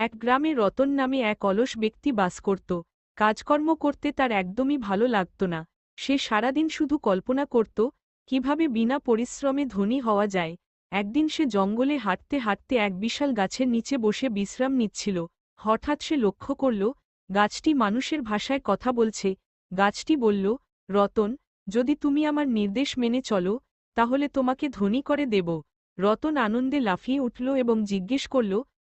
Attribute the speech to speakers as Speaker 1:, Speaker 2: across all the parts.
Speaker 1: এক গ্রামে রতন নামে এক অলস ব্যক্তি বাস করত। কাজকর্ম করতে তার একদমই ভালো লাগত না। সে সারাদিন শুধু কল্পনা করত, কীভাবে বিনা পরিশ্রমে ধনী হওয়া যায়। একদিন সে জঙ্গলে হাঁটতে হাঁটতে এক বিশাল গাছের নিচে বসে বিশ্রাম নিচ্ছিল। হঠাৎ সে লক্ষ্য করল, গাছটি মানুষের ভাষায় কথা বলছে। গাছটি বলল, রতন, যদি তুমি আমার নির্দেশ মেনে চলো, তাহলে তোমাকে ধনী করে দেব। রতন আনন্দে লাফিয়ে উঠল এবং জিজ্ঞেস করল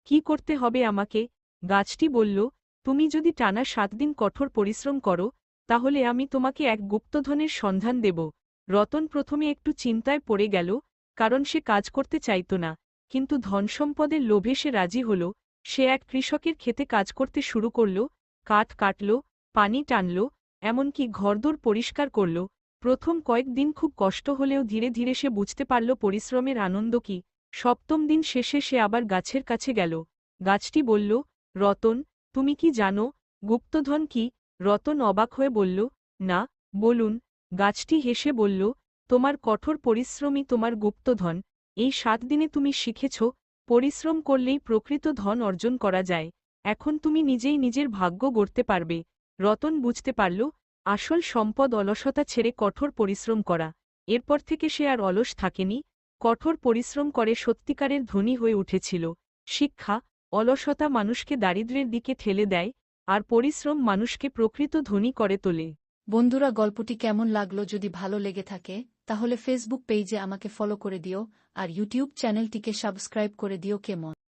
Speaker 1: কি করতে হবে আমাকে? গাছটি বলল, তুমি যদি টানা সাত দিন কঠোর পরিশ্রম করো, তাহলে আমি তোমাকে এক গুপ্তধনের সন্ধান দেব। রতন প্রথমে একটু চিন্তায় পড়ে গেল, কারণ সে কাজ করতে চাইত না। কিন্তু ধনসম্পদের লোভে সে রাজি হল, সে এক কৃষকের ক্ষেতে কাজ করতে শুরু করল, কাঠ কাটল, পানি টানল, এমনকি ঘরদোর পরিষ্কার করল। প্রথম কয়েকদিন খুব কষ্ট হলেও ধীরে ধীরে সে বুঝতে পারল পরিশ্রমের আনন্দ কি। সপ্তম দিন শেষে সে আবার গাছের কাছে গেল। গাছটি বলল, রতন, তুমি কি জানো? গুপ্তধন কি? রতন অবাক হয়ে বলল, না, বলুন। গাছটি হেসে বলল, তোমার কঠোর পরিশ্রমই তোমার গুপ্তধন। এই সাত দিনে তুমি শিখেছ, পরিশ্রম করলেই প্রকৃত ধন অর্জন করা যায়। এখন তুমি নিজেই নিজের ভাগ্য গড়তে পারবে। রতন বুঝতে পারল, আসল সম্পদ অলসতা ছেড়ে কঠোর পরিশ্রম করা। এরপর থেকে সে আর অলস থাকেনি। কঠোর পরিশ্রম করে সত্যিকারের ধনী হয়ে উঠেছিল। শিক্ষা, অলসতা মানুষকে দারিদ্র্যের দিকে ঠেলে দেয়, আর পরিশ্রম মানুষকে প্রকৃত ধনী করে তোলে।
Speaker 2: বন্ধুরা, গল্পটি কেমন লাগল যদি ভালো লেগে থাকে, তাহলে ফেসবুক পেজে আমাকে ফলো করে দিও, আর ইউটিউব চ্যানেলটিকে সাবস্ক্রাইব করে দিও কেমন?